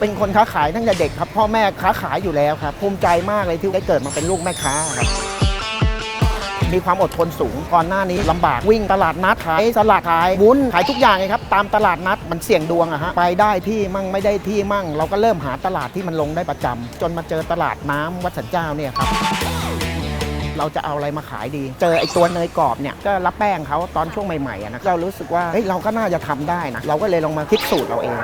เป็นคนค้าขายตั้งแต่เด็กครับ พ่อแม่ค้าขายอยู่แล้วครับ ภูมิใจมากเลยที่ได้เกิดมาเป็นลูกแม่ค้าครับ มีความอดทนสูงก่อนหน้านี้ลำบากวิ่งตลาดนัดขายสลัดขายวุ้นขายทุกอย่างเลยครับ ตามตลาดนัดมันเสี่ยงดวงอะฮะไปได้ที่มั่งไม่ได้ที่มั่ง เราก็เริ่มหาตลาดที่มันลงได้ประจำจนมาเจอตลาดน้ำวัดสันเจ้าเนี่ยครับ เราจะเอาอะไรมาขายดี เจอไอ้ตัวเนยกรอบเนี่ยก็รับแป้งเขาตอนช่วงใหม่ๆอะนะเรารู้สึกว่าเฮ้ยเราก็น่าจะทำได้นะเราก็เลยลองมาคิดสูตรเราเอง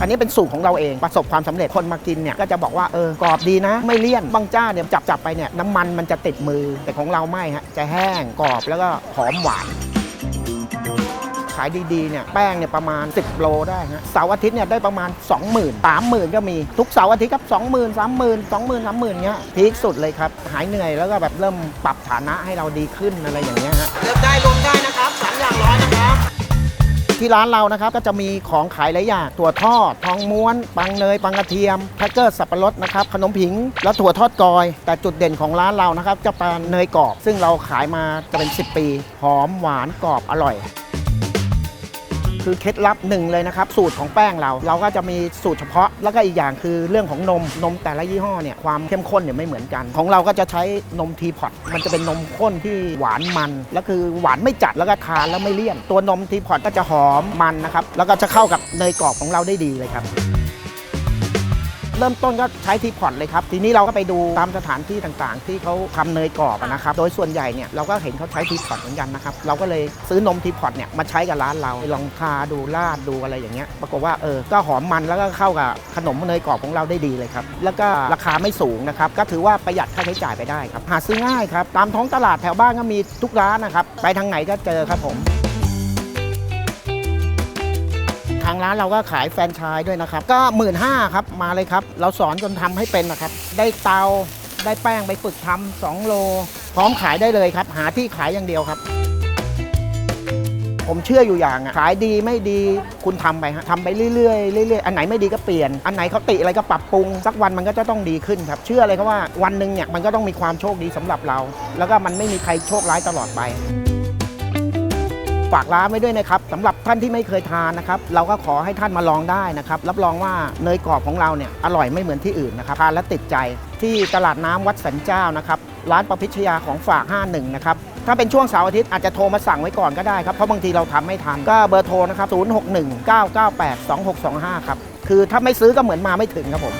อันนี้เป็นสูตรของเราเองประสบความสำเร็จคนมากินเนี่ยก็จะบอกว่าเออกรอบดีนะ ไม่เลี่ยนบางเจ้าเนี่ยจับจับไปเนี่ยน้ำมันมันจะติดมือแต่ของเราไม่ฮะจะแห้งกรอบแล้วก็หอมหวานขายดีๆเนี่ยแป้งเนี่ยประมาณ 10 โลได้ฮะเสาร์อาทิตย์เนี่ยได้ประมาณ 20,000 30,000 ก็มีทุกเสาร์อาทิตย์ครับ 20,000 30,000 20,000 30,000เงี้ยพีคสุดเลยครับ หายเหนื่อยแล้วก็แบบเริ่มปรับฐานะให้เราดีขึ้นอะไรอย่างเงี้ยฮะเลือกได้รวมได้นะครับสามอย่างร้อย ที่ร้านเรานะครับก็จะมีของขายหลายอย่างถั่วทอดทองม้วน ปังเนยปังกระเทียมแครกเกอร์สับปะรดนะครับขนมผิง และถั่วทอดกอย แต่จุดเด่นของร้านเรานะครับจะเป็นเนยกรอบ ซึ่งเราขายมาจะเป็น 10 ปี หอมหวานกรอบอร่อย คือเคล็ดลับหนึ่งเลยนะครับ สูตรของแป้งเรา เราก็จะมีสูตรเฉพาะ แล้วก็อีกอย่างคือเรื่องของนมนมแต่ละยี่ห้อเนี่ยความเข้มข้นเนี่ยไม่เหมือนกัน ของเราก็จะใช้นมทีพอตมันจะเป็นนมข้นที่หวานมัน แล้วคือหวานไม่จัดแล้วก็ทานแล้วไม่เลี่ยน ตัวนมทีพอตก็จะหอมมันนะครับแล้วก็จะเข้ากับเนยกรอบของเราได้ดีเลยครับ เริ่มต้นก็ใช้ทีพอตเลยครับ ทีนี้เราก็ไปดูตามสถานที่ต่างๆ ที่เขาทำเนยกรอบนะครับ โดยส่วนใหญ่เนี่ยเราก็เห็นเขาใช้ทีพอตเหมือนกันนะครับ เราก็เลยซื้อนมทีพอตเนี่ยมาใช้กับร้านเราลองทาดูราดดูอะไรอย่างเงี้ย ปรากฏว่าเออ ก็หอมมันแล้วก็เข้ากับขนมเนยกรอบของเราได้ดีเลยครับ แล้วก็ราคาไม่สูงนะครับ ก็ถือว่าประหยัดค่าใช้จ่ายไปได้ครับ หาซื้อง่ายครับ ตามท้องตลาดแถวบ้านก็มีทุกร้านนะครับ ไปทางไหนก็เจอครับผม ทางร้านเราก็ขายแฟรนไชส์ด้วยนะครับ ก็1 5ื่นห้าครับมาเลยครับ เราสอนจนทำให้เป็นนะครับ ได้เตาได้แป้งไปฝึกทำ2โล พร้อมขายได้เลยครับ หาที่ขายอย่างเดียวครับ ผมเชื่ออยู่อย่างอะขายดีไม่ดีคุณทำไปฮะทำไปเรื่อยๆเรื่อยๆอันไหนไม่ดีก็เปลี่ยน อันไหนเขาติอะไรก็ปรับปรุง สักวันมันก็จะต้องดีขึ้นครับ เชื่อเลยครับว่าวันหนึ่งเนี่ยมันก็ต้องมีความโชคดีสำหรับเรา แล้วก็มันไม่มีใครโชคร้ายตลอดไป ฝากร้านไว้ด้วยนะครับสำหรับท่านที่ไม่เคยทานนะครับ เราก็ขอให้ท่านมาลองได้นะครับ รับรองว่าเนยกรอบของเราเนี่ยอร่อยไม่เหมือนที่อื่นนะครับทานแล้วติดใจที่ตลาดน้ำวัดสันเจ้านะครับ ร้านประพิชยาของฝาก 51 นะครับ ถ้าเป็นช่วงเสาร์อาทิตย์อาจจะโทรมาสั่งไว้ก่อนก็ได้ครับ เพราะบางทีเราทำไม่ทัน ก็เบอร์โทรนะครับ 061 998 2625 ครับ คือถ้าไม่ซื้อก็เหมือนมาไม่ถึงครับผม